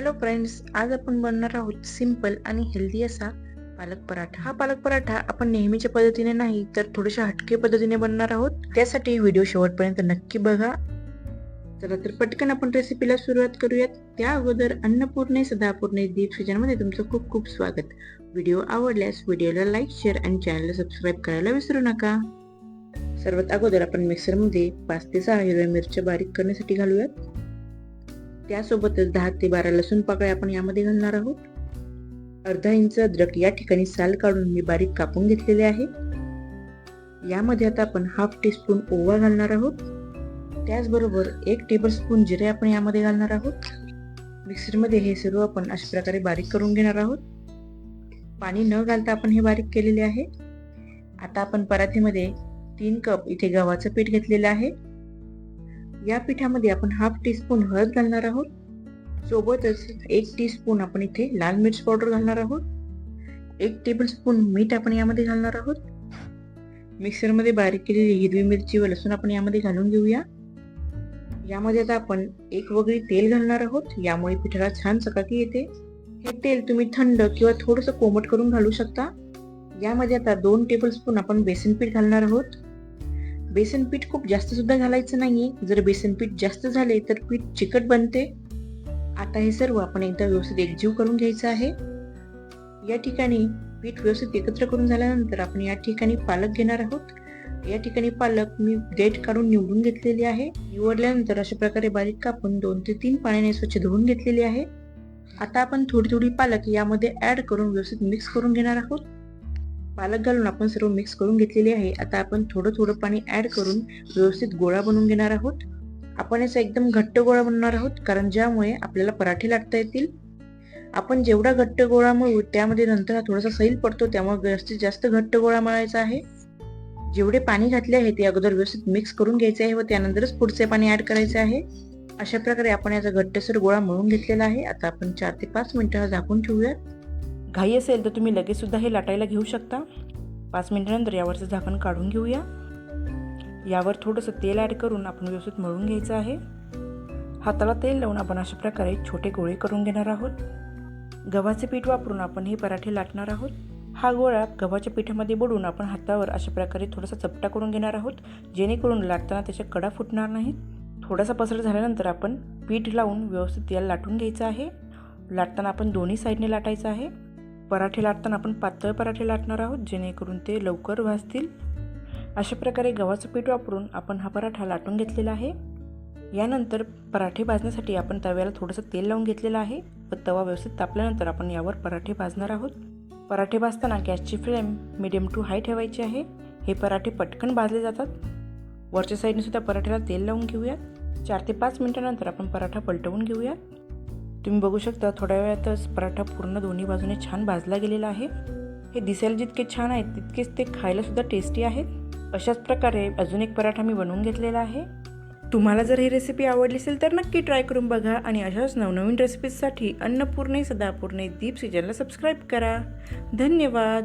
Hello friends आज आपण बनणार आहोत सिंपल आणि हेल्दी असा पालक पराठा. हा पालक पराठा आपण नेहमीच्या पद्धतीने नाही तर थोड्याशा हटके पद्धतीने बनणार आहोत. त्यासाठी व्हिडिओ शेवटपर्यंत नक्की बघा. चला तर पटकन आपण रेसिपीला सुरुवात करूयात. त्या अगोदर अन्नपूर्णे सदापूर्णे दीप सीजनमध्ये तुमचं खूप खूप स्वागत. व्हिडिओ आवडल्यास व्हिडिओला लाईक शेअर आणि चॅनलला सबस्क्राईब करायला विसरू नका. सर्वात अगोदर आपण मिक्सरमध्ये पाच ते सहा हिरव्या मिरच्या बारीक करण्यासाठी घालूयात. त्यासोबतच दहा ते बारा लसूण पाकळ्या आपण यामध्ये घालणार आहोत. अर्धा इंच अद्रक या ठिकाणी साल काढून मी बारीक कापून घेतलेले आहे. यामध्ये आता आपण हाफ टीस्पून ओवा घालणार आहोत. त्याचबरोबर एक टेबल स्पून जिरे आपण यामध्ये घालणार आहोत. मिक्सरमध्ये हे सर्व आपण अशा प्रकारे बारीक करून घेणार आहोत. पाणी न घालता आपण हे बारीक केलेले आहे. आता आपण पराठीमध्ये तीन कप इथे गव्हाचं पीठ घेतलेलं आहे. या पिठामध्ये आपण हाफ टीस्पून हळद घालणार आहोत. सोबतच एक टी स्पून आपण इथे लाल मिर्च पावडर घालणार आहोत. एक टेबलस्पून मीठ आपण यामध्ये घालणार आहोत. मिक्सरमध्ये बारीक केलेली हिरवी मिरची व लसूण आपण यामध्ये घालून घेऊया. यामध्ये आता आपण एक वगळी तेल घालणार आहोत. यामुळे पिठाला छान चकाकी येते. हे तेल तुम्ही थंड किंवा थोडस कोमट करून घालू शकता. यामध्ये आता दोन टेबलस्पून आपण बेसन पीठ घालणार आहोत. बेसन पीठ खूप जास्त सुद्धा घालायचं नाहीये. जर बेसन पीठ जास्त झाले तर पीठ चिकट बनते. आता हे सर्व आपण एकदा व्यवस्थित एकजीव करून घ्यायचं आहे. या ठिकाणी पीठ व्यवस्थित एकत्र करून झाल्यानंतर आपण या ठिकाणी पालक घेणार आहोत. या ठिकाणी पालक मी डेट काढून निवडून घेतलेली आहे. निवडल्यानंतर अशा प्रकारे बारीक कापून दोन ते तीन पाण्याने स्वच्छ धुवून घेतलेली आहे. आता आपण थोडी थोडी पालक यामध्ये ऍड करून व्यवस्थित मिक्स करून घेणार आहोत. पालक घालून आपण सर्व मिक्स करून घेतलेले आहे. आता आपण थोडं थोडं पाणी ॲड करून व्यवस्थित गोळा बनवून घेणार आहोत. आपण याचा एकदम घट्ट गोळा बनवणार आहोत कारण ज्यामुळे आपल्याला पराठे लाटता येतील. आपण जेवढा घट्ट गोळा मळू त्यामध्ये नंतर हा थोडासा सैल पडतो त्यामुळे जास्तीत जास्त घट्ट गोळा मळायचा आहे. जेवढे पाणी घातले आहे ते अगोदर व्यवस्थित मिक्स करून घ्यायचे आहे व त्यानंतरच पुढचे पाणी ऍड करायचे आहे. अशा प्रकारे आपण याचा घट्टसर गोळा मळून घेतलेला आहे. आता आपण चार ते पाच मिनिटं झाकून ठेवूयात. घाई असेल तर तुम्ही लगेच सुद्धा हे लाटायला घेऊ शकता. पाच मिनिटानंतर यावरचं झाकण काढून घेऊया. यावर थोडंसं तेल ॲड करून आपण व्यवस्थित मळून घ्यायचं आहे. हाताला तेल लावून आपण अशा प्रकारे छोटे गोळे करून घेणार आहोत. गव्हाचे पीठ वापरून आपण हे पराठे लाटणार आहोत. हा गोळा गव्हाच्या पिठामध्ये बुडून आपण हातावर अशा प्रकारे थोडासा चपटा करून घेणार आहोत. जेणेकरून लाटताना त्याच्या कडा फुटणार नाहीत. थोडासा पसर झाल्यानंतर आपण पीठ लावून व्यवस्थित याला लाटून घ्यायचं आहे. लाटताना आपण दोन्ही साईडने लाटायचं आहे. पराठे लाटताना आपण पातळ पराठे लाटणार आहोत जेणेकरून ते लवकर भाजतील. अशा प्रकारे गव्हाचं पीठ वापरून आपण हा पराठा लाटून घेतलेला आहे. यानंतर पराठे भाजण्यासाठी आपण तव्याला थोडंसं तेल लावून घेतलेलं आहे व तवा व्यवस्थित तापल्यानंतर आपण यावर पराठे भाजणार आहोत. पराठे भाजताना गॅसची फ्लेम मिडियम टू हाय ठेवायची आहे. हे पराठे पटकन भाजले जातात. वरच्या साईडने सुद्धा पराठ्याला तेल लावून घेऊयात. चार ते पाच मिनिटानंतर आपण पराठा पलटवून घेऊयात. तुम्ही बघू शकता थोड्या वेळातच पराठा पूर्ण दोन्ही बाजूने छान भाजला गेलेला आहे. हे दिसायला जितके छान आहेत तितकेच ते खायलासुद्धा टेस्टी आहेत. अशाच प्रकारे अजून एक पराठा मी बनवून घेतलेला आहे. तुम्हाला जर ही रेसिपी आवडली असेल तर नक्की ट्राय करून बघा आणि अशाच नवनवीन रेसिपीजसाठी अन्नपूर्णे सदापूर्णे दीप सिजनला सबस्क्राईब करा. धन्यवाद!